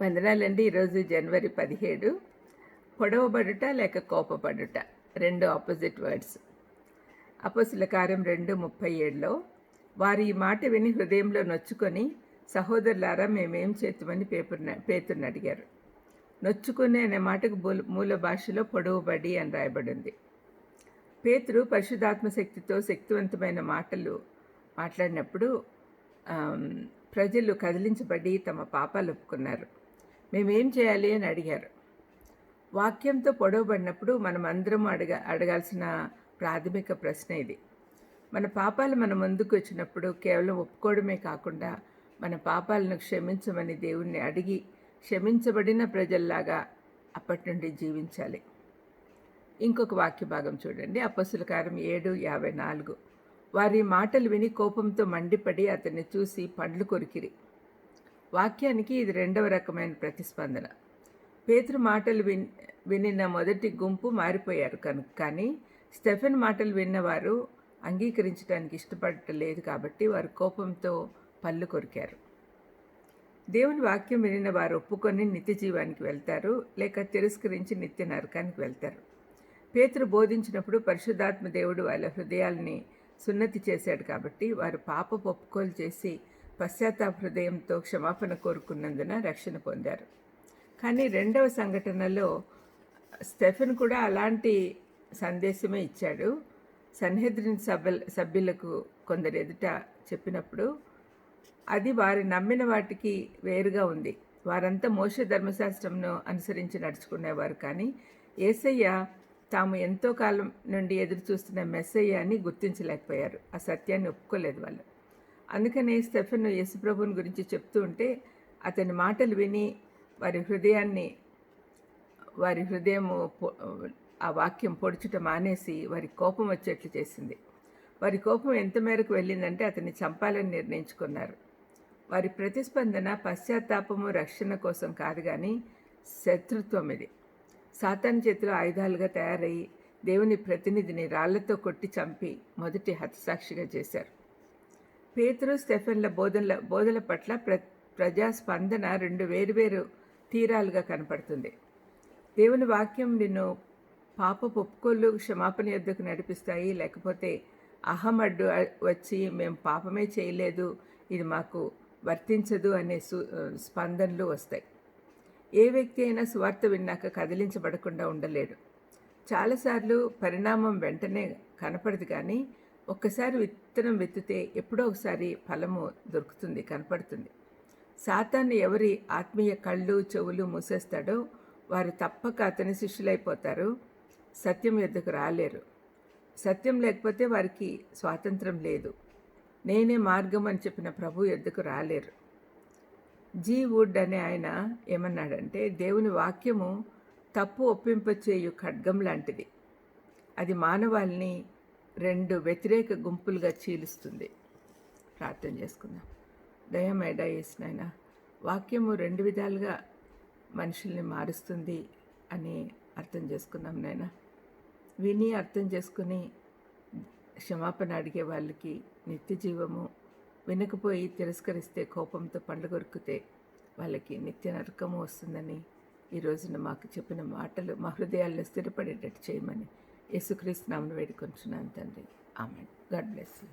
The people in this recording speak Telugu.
వందనాలండి ఈరోజు జనవరి పదిహేడు. పొడవబడుట లేక కోపపడుట రెండు ఆపోజిట్ వర్డ్స్. అపోసుల కార్యం రెండు ముప్పై ఏడులో వారు ఈ మాట విని హృదయంలో నొచ్చుకొని సహోదరులారా మేమేం చేతుమని పేపర్న పేతుర్ని అడిగారు. నొచ్చుకునే అనే మాటకు మూల భాషలో పొడవుబడి అని రాయబడింది. పేతురు పరిశుధాత్మ శక్తితో శక్తివంతమైన మాటలు మాట్లాడినప్పుడు ప్రజలు కదిలించబడి తమ పాపాలు ఒప్పుకున్నారు. మేమేం చేయాలి అని అడిగారు. వాక్యంతో పొడవబడినప్పుడు మనం అందరం అడగ అడగాల్సిన ప్రాథమిక ప్రశ్న ఇది. మన పాపాలు మన ముందుకు వచ్చినప్పుడు కేవలం ఒప్పుకోవడమే కాకుండా మన పాపాలను క్షమించమని దేవుణ్ణి అడిగి క్షమించబడిన ప్రజల్లాగా అప్పటి నుండి జీవించాలి. ఇంకొక వాక్య భాగం చూడండి. అపస్సుల కారం ఏడు యాభై నాలుగు. వారి మాటలు విని కోపంతో మండిపడి అతన్ని చూసి పండ్లు కొరికిరి. వాక్యానికి ఇది రెండవ రకమైన ప్రతిస్పందన. పేతురు మాటలు విన్ వినిన మొదటి గుంపు మారిపోయారు కనుక కానీ స్టెఫెన్ మాటలు విన్నవారు అంగీకరించడానికి ఇష్టపడలేదు కాబట్టి వారు కోపంతో పళ్ళు కొరికారు. దేవుని వాక్యం వినిన వారు ఒప్పుకొని నిత్య జీవానికి వెళ్తారు లేక తిరస్కరించి నిత్య నరకానికి వెళ్తారు. పేతురు బోధించినప్పుడు పరిశుద్ధాత్మ దేవుడు వాళ్ళ హృదయాల్ని సున్నతి చేశాడు కాబట్టి వారు పాప ఒప్పుకోలు చేసి పశ్చాత్తాప హృదయంతో క్షమాపణ కోరుకున్నందున రక్షణ పొందారు. కానీ రెండవ సంఘటనలో స్టెఫెన్ కూడా అలాంటి సందేశమే ఇచ్చాడు. సన్హెద్రిన్ సభ్య సభ్యులకు కొందరు ఎదుట చెప్పినప్పుడు అది వారు నమ్మిన వాటికి వేరుగా ఉంది. వారంతా మోస ధర్మశాస్త్రంను అనుసరించి నడుచుకునేవారు కానీ ఏసయ్య తాము ఎంతో కాలం నుండి ఎదురు చూస్తున్న మెస్సయ్య అని గుర్తించలేకపోయారు. ఆ సత్యాన్ని ఒప్పుకోలేదు వాళ్ళు. అందుకనే స్టెఫెన్ యేసుప్రభుని గురించి చెప్తూ ఉంటే అతని మాటలు విని వారి హృదయాన్ని వారి హృదయము పొ- ఆ వాక్యం పొడుచుట మానేసి వారి కోపం వచ్చేట్లు చేసింది. వారి కోపం ఎంత మేరకు వెళ్ళిందంటే అతన్ని చంపాలని నిర్ణయించుకున్నారు. వారి ప్రతిస్పందన పశ్చాత్తాపము రక్షణ కోసం కాదు కానీ శత్రుత్వం ఇది సాతాన్ చేతిలో ఆయుధాలుగా తయారయ్యి దేవుని ప్రతినిధిని రాళ్ళతో కొట్టి చంపి మొదటి హతసాక్షిగా చేశారు. పేతురు స్టెఫెన్ల బోధనల బోధల పట్ల ప్ర ప్రజాస్పందన రెండు వేరువేరు తీరాలుగా కనపడుతుంది. దేవుని వాక్యం నిన్ను పాప ఒప్పుకోళ్ళు క్షమాపణ యొద్దకు నడిపిస్తాయి. లేకపోతే అహం అడ్డు వచ్చి మేము పాపమే చేయలేదు ఇది మాకు వర్తించదు అనే సు స్పందనలు వస్తాయి. ఏ వ్యక్తి అయినా సువార్త విన్నాక కదిలించబడకుండా ఉండలేడు. చాలాసార్లు పరిణామం వెంటనే కనపడదు కానీ ఒక్కసారి విత్తనం విత్తితే ఎప్పుడో ఒకసారి ఫలము దొరుకుతుంది కనపడుతుంది. సాతాన్ని ఎవరి ఆత్మీయ కళ్ళు చెవులు మూసేస్తాడో వారు తప్పక అతని శిష్యులైపోతారు సత్యం ఎద్దుకు రాలేరు. సత్యం లేకపోతే వారికి స్వాతంత్రం లేదు. నేనే మార్గం అని చెప్పిన ప్రభు ఎద్దుకు రాలేరు. జీ వుడ్ అనే ఆయన ఏమన్నాడంటే దేవుని వాక్యము తప్పు ఒప్పింపచేయు ఖడ్గం లాంటిది. అది మానవాల్ని రెండు వ్యతిరేక గుంపులుగా చీలుస్తుంది. ప్రార్థన చేసుకుందాం. దయమేడా నాయన వాక్యము రెండు విధాలుగా మనుషుల్ని మారుస్తుంది అని అర్థం చేసుకున్నాం నాయన. విని అర్థం చేసుకుని క్షమాపణ అడిగే వాళ్ళకి నిత్య జీవము వినకపోయి తిరస్కరిస్తే కోపంతో పండ్లు వాళ్ళకి నిత్య నరకము వస్తుందని ఈ రోజున మాకు చెప్పిన మాటలు మా హృదయాల్లో స్థిరపడేటట్టు చేయమని యేసుక్రీస్తు నామను వేడుకుంటున్నాను తండ్రి. ఆమె గాడ్ బ్లెస్ యూ.